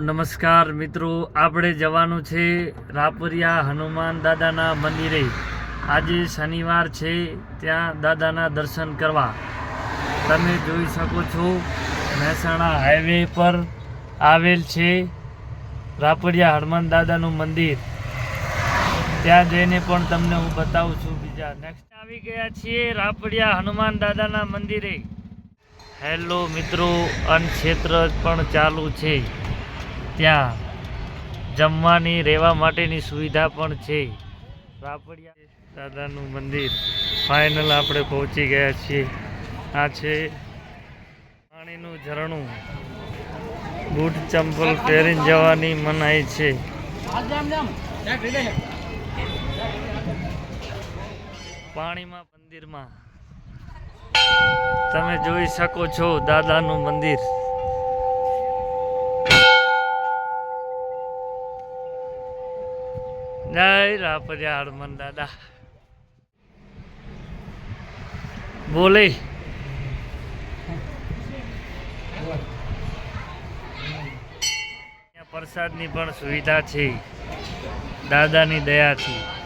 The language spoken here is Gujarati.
નમસ્કાર મિત્રો, આપણે જવાનું છે રાપરિયા હનુમાન દાદાના મંદિરે. આજે શનિવાર છે, ત્યાં દાદાના દર્શન કરવા. તમે જોઈ શકો છો, મહેસાણા હાઈવે પર આવેલ છે રાપરિયા હનુમાન દાદાનું મંદિર. ત્યાં જઈને પણ તમને હું બતાવું છું બીજા. નેક્સ્ટ આવી ગયા છીએ રાપડિયા હનુમાન દાદાના મંદિરે. હેલો મિત્રો, અન્નક્ષેત્ર પણ ચાલુ છે. ત્યાં જમવાની, રહેવા માટેની સુવિધા પણ છે. રાપડિયા દાદાનું મંદિર. ફાઇનલ આપણે પહોંચી ગયા છીએ. આ છે પાણીનું ઝરણું. બૂટ ચંપલ પહેરીને જવાની મનાઈ છે. પાણીમાં મંદિરમાં. તમે જોઈ શકો છો દાદાનું મંદિર. જય રાપરિયા હનુમાન દાદા. બોલે. પ્રસાદની પણ સુવિધા છે. દાદાની દયાથી.